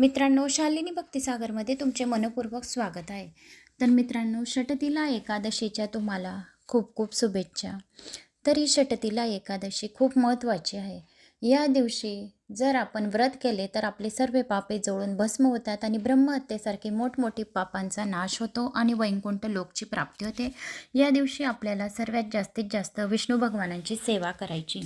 मित्रांनो शालिनी भक्तिसागरमध्ये तुमचे मनपूर्वक स्वागत आहे. तर मित्रांनो षटतीला एकादशीच्या तुम्हाला खूप खूप शुभेच्छा. तर ही षटतीला एकादशी खूप महत्त्वाची आहे. या दिवशी जर आपण व्रत केले तर आपले सर्व पापे जळून भस्म होतात आणि ब्रह्महत्येसारखे मोठमोठी पापांचा नाश होतो आणि वैकुंठ लोकची प्राप्ती होते. या दिवशी आपल्याला सर्वात जास्तीत जास्त विष्णू भगवानांची सेवा करायची.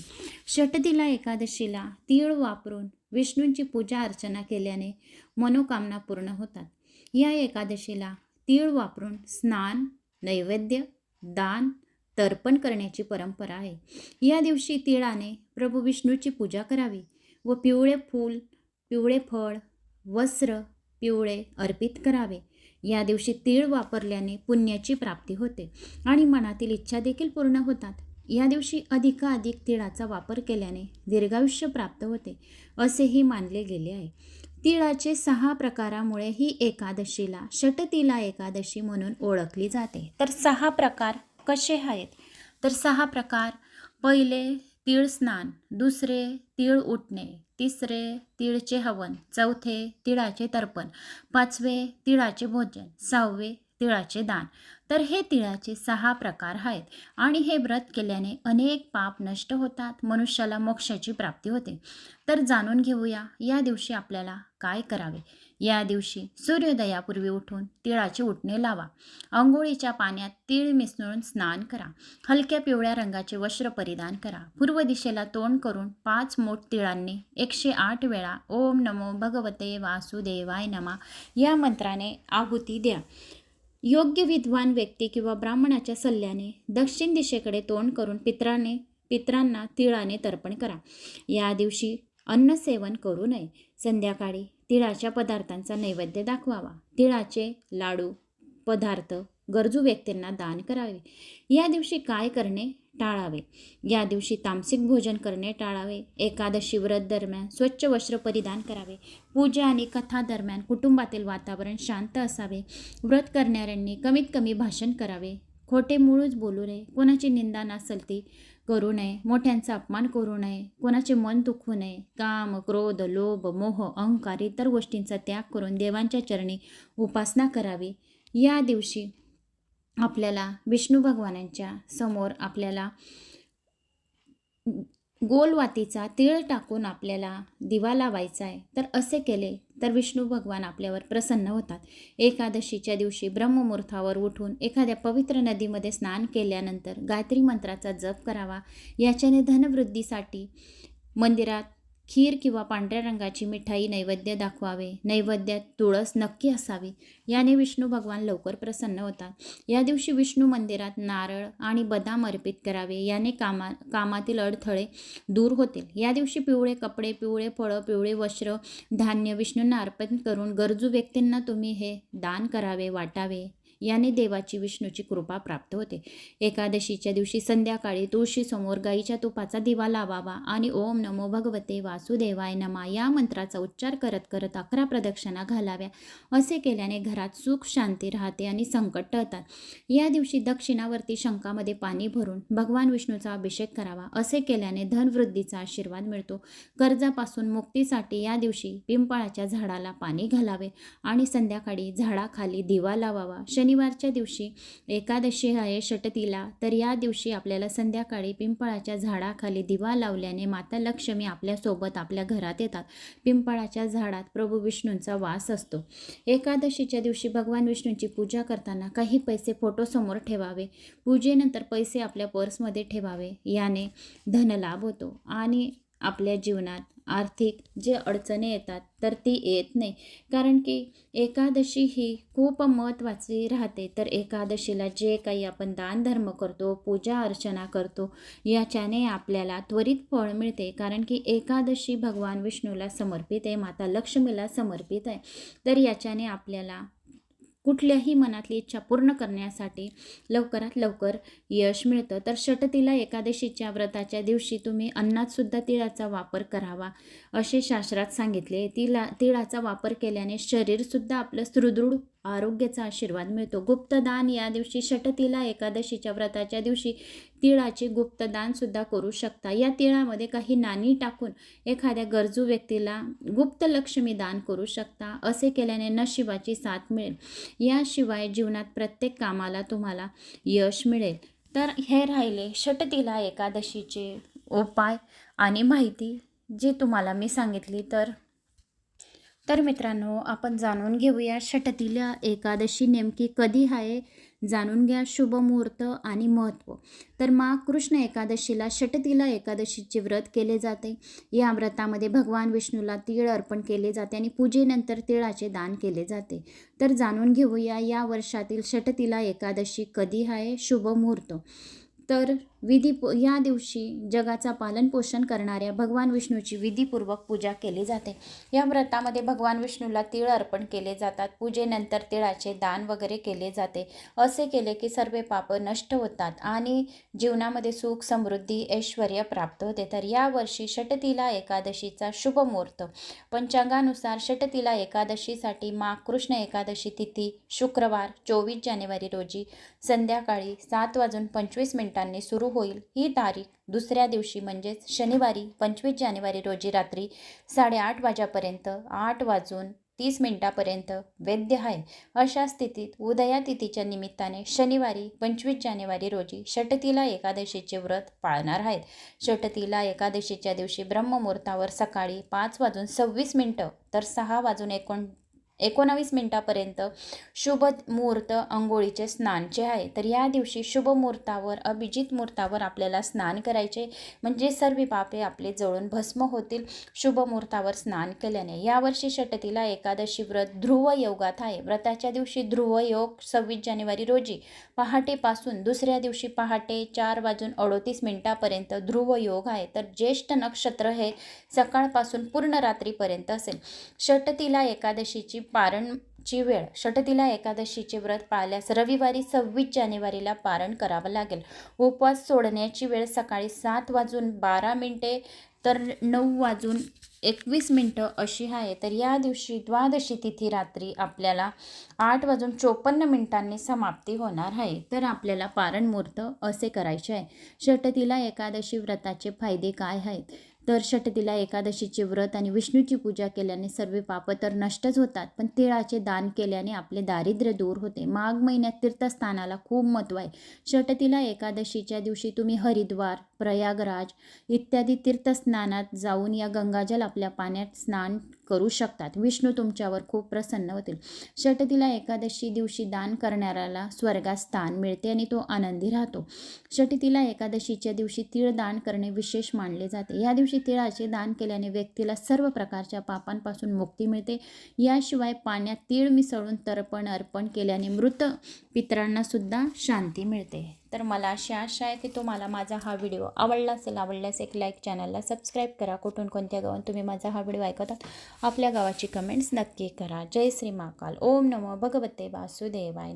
षटतीला एकादशीला तीळ वापरून विष्णूंची पूजा अर्चना केल्याने मनोकामना पूर्ण होतात. या एकादशीला तीळ वापरून स्नान नैवेद्य दान तर्पण करण्याची परंपरा आहे. या दिवशी तिळाने प्रभू विष्णूची पूजा करावी व पिवळे फूल पिवळे फळ वस्त्र पिवळे अर्पित करावे. या दिवशी तीळ वापरल्याने पुण्याची प्राप्ती होते आणि मनातील इच्छा देखील पूर्ण होतात. या दिवशी अधिकाधिक तिळाचा वापर केल्याने दीर्घायुष्य प्राप्त होते असेही मानले गेले आहे. तिळाचे सहा प्रकारामुळे ही एकादशीला षटतीला एकादशी म्हणून ओळखली जाते. तर सहा प्रकार कसे आहेत? तर सहा प्रकार. पहिले तीळ स्नान दुसरे तीळ उठणे तिसरे तिळचे हवन चौथे तिळाचे तर्पण पाचवे तिळाचे भोजन सहावे तिळाचे दान. तर हे तिळाचे सहा प्रकार आहेत आणि हे व्रत केल्याने अनेक पाप नष्ट होतात मनुष्याला मोक्षाची प्राप्ती होते. तर जाणून घेऊया या दिवशी आपल्याला काय करावे? या दिवशी सूर्योदयापूर्वी उठून तिळाचे उठणे लावा. अंघोळीच्या पाण्यात तीळ मिसळून स्नान करा. हलक्या पिवळ्या रंगाचे वस्त्र परिधान करा. पूर्व दिशेला तोंड करून पाच मोठ तिळांनी एकशे आठ वेळा ओम नमो भगवते वासुदेवाय नमा या मंत्राने आहुती द्या. योग्य विद्वान व्यक्ती किंवा ब्राह्मणाच्या सल्ल्याने दक्षिण दिशेकडे तोंड करून पित्राने पित्रांना तिळाने तर्पण करा. या दिवशी अन्न सेवन करू नये. संध्याकाळी तिळाच्या पदार्थांचा नैवेद्य दाखवावा. तिळाचे लाडू पदार्थ गरजू व्यक्तींना दान करावे. या दिवशी काय करणे? टाळावे. या दिवशी तामसिक भोजन करणे टाळावे. एकादशी व्रत दरम्यान स्वच्छ वस्त्र परिधान करावे. पूजा आणि कथा दरम्यान कुटुंबातील वातावरण शांत असावे. व्रत करणाऱ्यांनी कमीत कमी भाषण करावे. खोटे मुळूच बोलू नये. कोणाची निंदा नासलती करू नये. मोठ्यांचा अपमान करू नये. कोणाचे मन दुखू नये. काम क्रोध लोभ मोह अहंकार इतर गोष्टींचा त्याग करून देवांच्या चरणी उपासना करावी. या दिवशी आपल्याला विष्णू भगवानांच्या समोर आपल्याला गोलवातीचा तीळ टाकून आपल्याला दिवा लावायचा आहे. तर असे केले तर विष्णू भगवान आपल्यावर प्रसन्न होतात. एकादशीच्या दिवशी ब्रह्ममुहूर्तावर उठून एखाद्या पवित्र नदीमध्ये स्नान केल्यानंतर गायत्री मंत्राचा जप करावा. याच्याने धनवृद्धीसाठी मंदिरात खीर किंवा पांढऱ्या रंगाची मिठाई नैवेद्य दाखवावे. नैवेद्यात तुळस नक्की असावी. याने विष्णू भगवान लवकर प्रसन्न होतात. या दिवशी विष्णू मंदिरात नारळ आणि बदाम अर्पित करावे. याने कामा कामातील अडथळे दूर होतील. या दिवशी पिवळे कपडे पिवळे फळं पिवळे वस्त्र धान्य विष्णूंना अर्पण करून गरजू व्यक्तींना तुम्ही हे दान करावे वाटावे. याने देवाची विष्णूची कृपा प्राप्त होते. एकादशीच्या दिवशी संध्याकाळी तुळशीसमोर गाईच्या तुपाचा दिवा लावावा आणि ओम नमो भगवते वासुदेवाय नमा या मंत्राचा उच्चार करत करत अकरा प्रदक्षिणा घालाव्या. असे केल्याने घरात सुख शांती राहते आणि संकट टळतात. या दिवशी दक्षिणावरती शंकामध्ये पाणी भरून भगवान विष्णूचा अभिषेक करावा. असे केल्याने धनवृद्धीचा आशीर्वाद मिळतो. कर्जापासून मुक्तीसाठी या दिवशी पिंपळाच्या झाडाला पाणी घालावे आणि संध्याकाळी झाडाखाली दिवा लावावा. शनिवारच्या दिवशी एकादशी आहे षटतीला तर या दिवशी आपल्याला संध्याकाळी पिंपळाच्या झाडाखाली दिवा लावल्याने माता लक्ष्मी आपल्यासोबत आपल्या घरात येतात. पिंपळाच्या झाडात प्रभू विष्णूंचा वास असतो. एकादशीच्या दिवशी भगवान विष्णूंची पूजा करताना काही पैसे फोटोसमोर ठेवावे. पूजेनंतर पैसे आपल्या पर्समध्ये ठेवावे. याने धनलाभ होतो आणि आपल्या जीवनात आर्थिक जे अडचणी येतात तर ती येत नाही. कारण की एकादशी ही खूप महत्त्वाची राहते. तर एकादशीला जे काही आपण दानधर्म करतो पूजा अर्चना करतो याच्याने आपल्याला त्वरित फळ मिळते. कारण की एकादशी भगवान विष्णूला समर्पित आहे माता लक्ष्मीला समर्पित आहे. तर याच्याने आपल्याला कुठल्याही मनातली इच्छा पूर्ण करण्यासाठी लवकरात लवकर यश मिळतं. तर षटतीला एकादशीच्या व्रताच्या दिवशी तुम्ही अन्नातसुद्धा तिळाचा वापर करावा असे शास्त्रात सांगितले. तिला तिळाचा वापर केल्याने शरीरसुद्धा आपलं सुदृढ आरोग्याचा आशीर्वाद मिळतो. गुप्तदान या दिवशी षटतिला एकादशीच्या व्रताच्या दिवशी तिळाचे गुप्तदानसुद्धा करू शकता. या तिळामध्ये काही नाणी टाकून एखाद्या गरजू व्यक्तीला गुप्त लक्ष्मी दान करू शकता. असे केल्याने नशिबाची साथ मिळेल. याशिवाय जीवनात प्रत्येक कामाला तुम्हाला यश मिळेल. तर हे राहिले षटतिला एकादशीचे उपाय आणि माहिती जी तुम्हाला मी सांगितली. तर तर मित्रांनो आपण जाणून घेऊया षटतीला एकादशी नेमकी कधी आहे. जाणून घ्या शुभ मुहूर्त आणि महत्त्व तर मा कृष्ण एकादशीला षटतिला एकादशीचे व्रत केले जाते. या व्रतामध्ये भगवान विष्णूला तीळ अर्पण केले जाते आणि पूजेनंतर तिळाचे दान केले जाते. तर जाणून घेऊया या वर्षातील षटतिला एकादशी कधी आहे. शुभ मुहूर्त. तर विधी या दिवशी जगाचा पालनपोषण करणाऱ्या भगवान विष्णूची विधीपूर्वक पूजा केली जाते. या व्रतामध्ये भगवान विष्णूला तिळ अर्पण केले जातात. पूजेनंतर तिळाचे दान वगैरे केले जाते. असे केले की सर्व पाप नष्ट होतात आणि जीवनामध्ये सुख समृद्धी ऐश्वर प्राप्त होते. तर यावर्षी षटतिला एकादशीचा शुभ मुहूर्त. पंचांगानुसार षटतिला एकादशीसाठी मा कृष्ण एकादशी तिथी शुक्रवार चोवीस जानेवारी रोजी संध्याकाळी सात वाजून पंचवीस मिनिटांनी सुरू होईल. ही तारीख दुसऱ्या दिवशी म्हणजेच शनिवारी पंचवीस जानेवारी रोजी रात्री साडेआठ वाजेपर्यंत आठ वाजून तीस मिनिटापर्यंत वैद्य आहे. अशा स्थितीत उदया तिथीच्या निमित्ताने शनिवारी पंचवीस जानेवारी रोजी षटतीला एकादशीचे व्रत पाळणार आहेत. षटतीला एकादशीच्या दिवशी ब्रह्ममुहूर्तावर सकाळी पाच वाजून सव्वीस मिनटं तर सहा वाजून एकोण एकोणावीस मिनिटापर्यंत शुभ मुहूर्त अंघोळीचे स्नानचे आहे तर या दिवशी शुभ मुहूर्तावर अभिजित मुहूर्तावर आपल्याला स्नान करायचे. म्हणजे सर्व पापे आपले जळून भस्म होतील. शुभ मुहूर्तावर स्नान केल्याने यावर्षी षटतीला एकादशी व्रत ध्रुव योगात आहे. व्रताच्या दिवशी ध्रुव योग सव्वीस जानेवारी रोजी पहाटेपासून दुसऱ्या दिवशी पहाटे चार वाजून अडोतीस मिनिटापर्यंत ध्रुव योग आहे. तर ज्येष्ठ नक्षत्र हे सकाळपासून पूर्ण रात्रीपर्यंत असेल. षटतीला एकादशीची पारणची वेळ. षटतीला एकादशीचे व्रत पाळल्यास रविवारी सव्वीस जानेवारीला पारण करावं लागेल. उपवास सोडण्याची वेळ सकाळी सात वाजून बारा मिनटे तर नऊ वाजून एकवीस मिनटं अशी आहे. तर या दिवशी द्वादशी तिथी रात्री आपल्याला आठ वाजून चोपन्न मिनिटांनी समाप्ती होणार आहे. तर आपल्याला पारण मुहूर्त असे करायचे आहे. षटतीला एकादशी व्रताचे फायदे काय आहेत? तर षटतीला एकादशीचे व्रत आणि विष्णूची पूजा केल्याने सर्व पाप तर नष्टच होतात पण तिळाचे दान केल्याने आपले दारिद्र्य दूर होते. माघ महिन्यात तीर्थस्थानाला खूप महत्त्व आहे. षटतीला एकादशीच्या दिवशी तुम्ही हरिद्वार प्रयागराज इत्यादी तीर्थस्नानात जाऊन या गंगाजल आपल्या पाण्यात स्नान करू शकतात. विष्णू तुमच्यावर खूप प्रसन्न होतील. षटतीला एकादशी दिवशी दान करणाऱ्याला स्वर्गात स्थान मिळते आणि तो आनंदी राहतो. षटतीला एकादशीच्या दिवशी तीळ दान करणे विशेष मानले जाते. या दिवशी तिळाचे दान केल्याने व्यक्तीला सर्व प्रकारच्या पापांपासून मुक्ती मिळते. याशिवाय पाण्यात तीळ मिसळून तर्पण अर्पण केल्याने मृत पितरांनासुद्धा शांती मिळते. तर मला अशी आशा आहे की तुम्हाला माझा हा व्हिडिओ आवडला असेल आवडल्यास एक लाईक चॅनलला सबस्क्राईब करा. कुठून कोणत्या गावात तुम्ही माझा हा व्हिडिओ ऐकतात आपल्या गावाची कमेंट्स नक्की करा. जय श्री महाकाल. ओम नमो भगवते वासुदेवाय